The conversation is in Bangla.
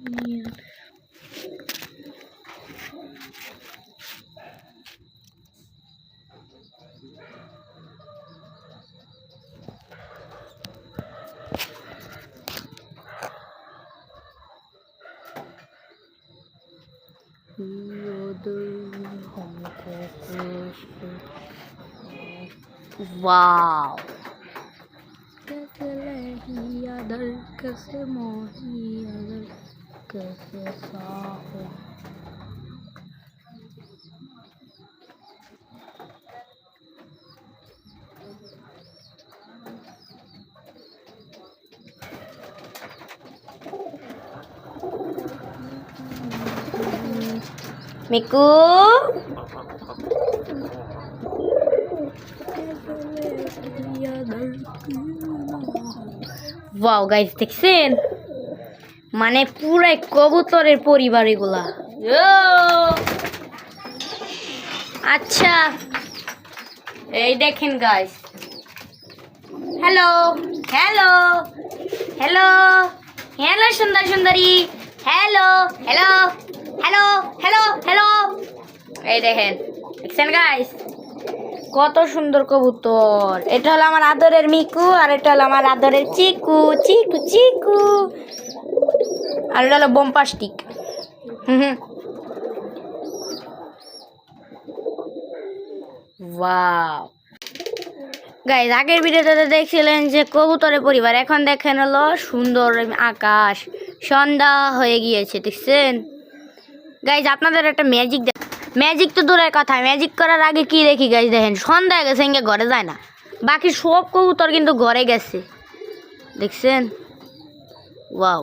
Ayan. Uau! Que ela é riada, que se. que se sabe. Miku. Wow, guys, দেখছেন মানে পুরাই কবুতরের পরিবার এগুলা! আচ্ছা। এই দেখেন guys hello hello hello hello সুন্দর সুন্দরী। Hello hello hello hello hello এই দেখেন দেখছেন গাইস কত সুন্দর কবুতর। এটা হলো আমার আদরের মিকু আর এটা হলো আমার আদরের চিকু। চিকু চিকু। আর এটা হলো বোম্পাস্টিক হুম হুম। ওয়াও গাইজ আগের ভিডিওতে দেখছিলেন যে কবুতরের পরিবার, এখন দেখেন হলো সুন্দর আকাশ, সন্ধ্যা হয়ে গিয়েছে, দেখছেন? গাইজ আপনাদের একটা ম্যাজিক ম্যাজিক তো দূরের কথা ম্যাজিক করার আগে কি দেখি গাইজ দেখেন, সন্ধ্যা গেছে ইঙ্গে ঘরে যায় না। বাকি সব কবুতর কিন্তু ঘরে গেছে, দেখছেন? ওয়াও